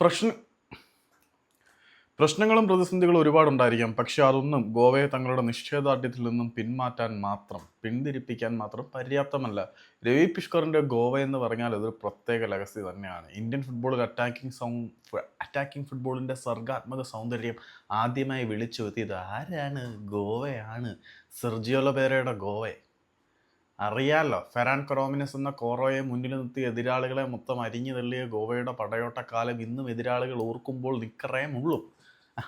പ്രശ്ന പ്രശ്നങ്ങളും പ്രതിസന്ധികളും ഒരുപാടുണ്ടായിരിക്കാം. പക്ഷെ അതൊന്നും ഗോവയെ തങ്ങളുടെ നിശ്ചയദാർഢ്യത്തിൽ നിന്നും പിന്മാറ്റാൻ മാത്രം പിന്തിരിപ്പിക്കാൻ മാത്രം പര്യാപ്തമല്ല. രവി പുഷ്കറിന്റെ ഗോവ എന്ന് പറഞ്ഞാൽ അതൊരു പ്രത്യേക ലഗസി തന്നെയാണ്. ഇന്ത്യൻ ഫുട്ബോളിൽ അറ്റാക്കിംഗ് സൗ അറ്റാക്കിംഗ് ഫുട്ബോളിന്റെ സർഗാത്മക സൗന്ദര്യം ആദ്യമായി വിളിച്ചു എത്തിയത് ആരാണ്? ഗോവയാണ്. സെർജിയോല പേരയുടെ ഗോവ അറിയാലോ ഫെറാൻ കൊറോമിനസ് എന്ന കോറോയെ മുന്നിൽ നിർത്തി എതിരാളികളെ മൊത്തം അരിഞ്ഞു തള്ളിയ ഗോവയുടെ പടയോട്ടക്കാലം ഇന്നും എതിരാളികൾ ഓർക്കുമ്പോൾ നിക്കറേ മുള്ളും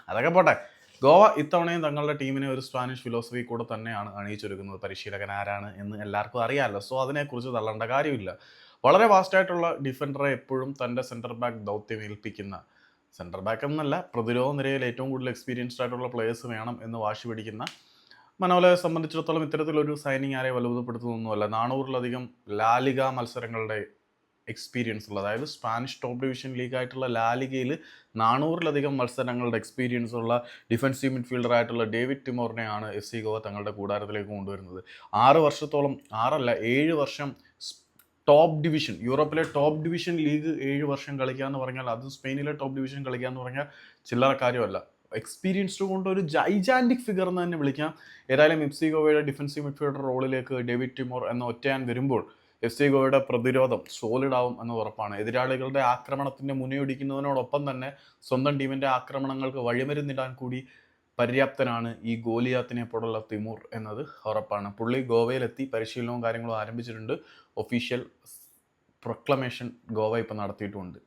അതൊക്കെ പോട്ടെ. ഗോവ ഇത്തവണയും തങ്ങളുടെ ടീമിനെ ഒരു സ്പാനിഷ് ഫിലോസഫി കൂടെ തന്നെയാണ് അണിയിച്ചൊരുക്കുന്നത്. പരിശീലകൻ ആരാണ് എന്ന് എല്ലാവർക്കും അറിയാമല്ലോ സോ അതിനെക്കുറിച്ച് തള്ളേണ്ട കാര്യമില്ല. വളരെ വാസ്റ്റായിട്ടുള്ള ഡിഫൻഡറെ എപ്പോഴും തന്റെ സെന്റർ ബാക്ക് ദൗത്യം ഏൽപ്പിക്കുന്ന സെന്റർ ബാക്ക് എന്നല്ല പ്രതിരോധ നിരയിൽ ഏറ്റവും കൂടുതൽ എക്സ്പീരിയൻസ്ഡ് ആയിട്ടുള്ള പ്ലേയേഴ്സ് വേണം എന്ന് വാശി പിടിക്കുന്ന മനോലയെ സംബന്ധിച്ചിടത്തോളം ഇത്തരത്തിലൊരു സൈനിങ് ആരെ വലുതപ്പെടുത്തുന്നൊന്നുമല്ല. നാനൂറിലധികം ലാലിക മത്സരങ്ങളുടെ എക്സ്പീരിയൻസ് ഉള്ള അതായത് സ്പാനിഷ് ടോപ്പ് ഡിവിഷൻ ലീഗ് ആയിട്ടുള്ള ലാലിഗയിൽ നാനൂറിലധികം മത്സരങ്ങളുടെ എക്സ്പീരിയൻസ് ഉള്ള ഡിഫൻസീവ് മിഡ്ഫീൽഡർ ആയിട്ടുള്ള ഡേവിഡ് ടിമോറിനെയാണ് എസ് സി ഗോവ തങ്ങളുടെ കൂടാരത്തിലേക്ക് കൊണ്ടുവരുന്നത്. ആറ് വർഷത്തോളം ആറല്ല ഏഴ് വർഷം ടോപ്പ് ഡിവിഷൻ യൂറോപ്പിലെ ടോപ്പ് ഡിവിഷൻ ലീഗ് ഏഴ് വർഷം കളിക്കുക എന്ന് പറഞ്ഞാൽ അത് സ്പെയിനിലെ ടോപ്പ് ഡിവിഷൻ കളിക്കുക എന്ന് പറഞ്ഞാൽ ചില്ലറ കാര്യമല്ല. എക്സ്പീരിയൻസ്ഡ് കൊണ്ട് ഒരു ജൈജാന്റിക് ഫിഗർ എന്ന് തന്നെ വിളിക്കാം. ഏതായാലും എഫ് സി ഗോവയുടെ ഡിഫൻസീവ് മിഡ്ഫീൽഡർ റോളിലേക്ക് ഡേവിഡ് ടിമോർ എന്ന ഒറ്റയാൻ വരുമ്പോൾ എഫ് സി ഗോവയുടെ പ്രതിരോധം സോളിഡ് ആവും എന്ന് ഉറപ്പാണ്. എതിരാളികളുടെ ആക്രമണത്തിന്റെ മുനയൊടിക്കുന്നതിനോടൊപ്പം തന്നെ സ്വന്തം ടീമിന്റെ ആക്രമണങ്ങൾക്ക് വഴിമരുന്നിടാൻ കൂടി പര്യാപ്തനാണ് ഈ ഗോലിയാത്തിനെ പോലുള്ള തിമൂർ എന്നത് ഉറപ്പാണ്. പുള്ളി ഗോവയിലെത്തി പരിശീലനവും കാര്യങ്ങളും ആരംഭിച്ചിട്ടുണ്ട്. ഒഫീഷ്യൽ പ്രൊക്ലമേഷൻ ഗോവ ഇപ്പം നടത്തിയിട്ടുമുണ്ട്